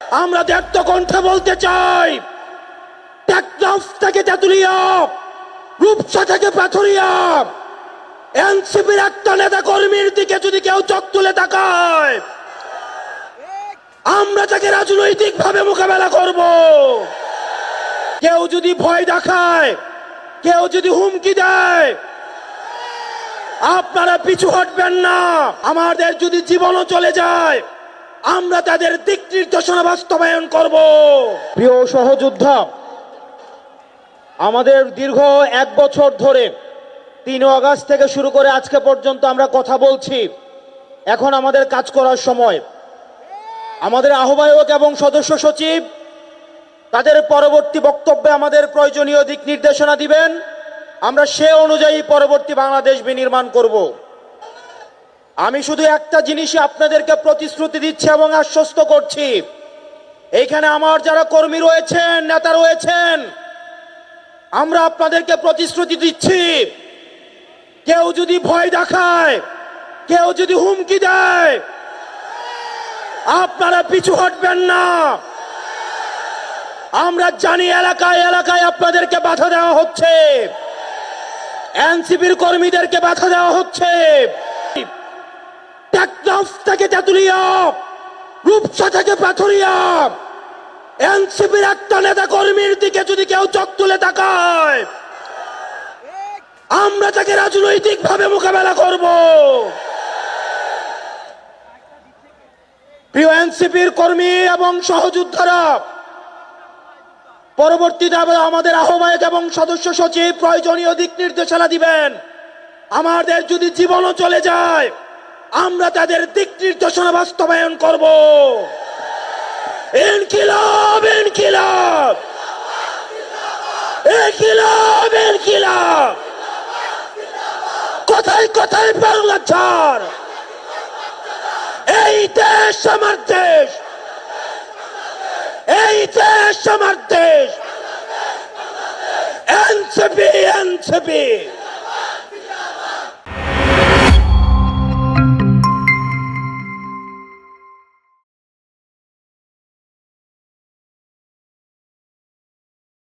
আমরা দেখত কণ্ঠে বলতে চাই থেকে তেতুলিয়া, রূপসা থেকে পাথুরিয়া, এনসিপির একটা নেতা কর্মীর দিকে যদি কেউ চোখ তুলে তাকায়, আমরা তাকে রাজনৈতিক ভাবে মোকাবেলা করব। কেউ যদি ভয় দেখায়, কেউ যদি হুমকি দেয়, আপনারা পিছু হটবেন না। আমাদের যদি জীবনও চলে যায় আমরা তাদের দিক নির্দেশনা বাস্তবায়ন করব। প্রিয় সহযোদ্ধা, আমাদের দীর্ঘ এক বছর ধরে তিন আগস্ট থেকে শুরু করে আজকে পর্যন্ত আমরা কথা বলছি। এখন আমাদের কাজ করার সময়। আমাদের আহ্বায়ক এবং সদস্য সচিব, তাদের পরবর্তী বক্তব্যে আমাদের প্রয়োজনীয় দিক নির্দেশনা দিবেন। আমরা সে অনুযায়ী পরবর্তী বাংলাদেশ বিনির্মাণ করব। আমি শুধু একটা জিনিসই আপনাদেরকে প্রতিশ্রুতি দিচ্ছি এবং আশ্বস্ত করছি। এইখানে আমার যারা কর্মী রয়েছেন, নেতা রয়েছেন, আমরা আপনাদেরকে প্রতিশ্রুতি দিচ্ছি। কেউ যদি ভয় দেখায়, কেউ যদি হুমকি দেয়, আপনারা পিছু হটবেন না। আমরা জানি এলাকায় এলাকায় আপনাদেরকে বাধা দেওয়া হচ্ছে। এনসিপির কর্মীদেরকে বাধা দেওয়া হচ্ছে। টেকনাফ থেকে তেতুলিয়া, রূপসা থেকে পাথুরিয়া। এনসিপির একটা নেতা কর্মীর দিকে যদি কেউ চোখ তুলে তাকায়, আমরা তাকে রাজনৈতিক ভাবে মোকাবেলা করব। প্রিয় এনসিপির কর্মী এবং সহযোদ্ধারা, পরবর্তীতে আমাদের আহ্বায়ক এবং সদস্য সচিব প্রয়োজনীয় দিক নির্দেশনা দিবেন। আমাদের যদি জীবনও চলে যায় আমরা তাদের দিক নির্দেশনা বাস্তবায়ন করব। ইনকিলাব ইনকিলাব। ইনকিলাব ইনকিলাব। কোথায় কোথায় বাংলা ছাড়? এই দেশ আমার দেশ। এই দেশ আমার দেশ। NCP NCP.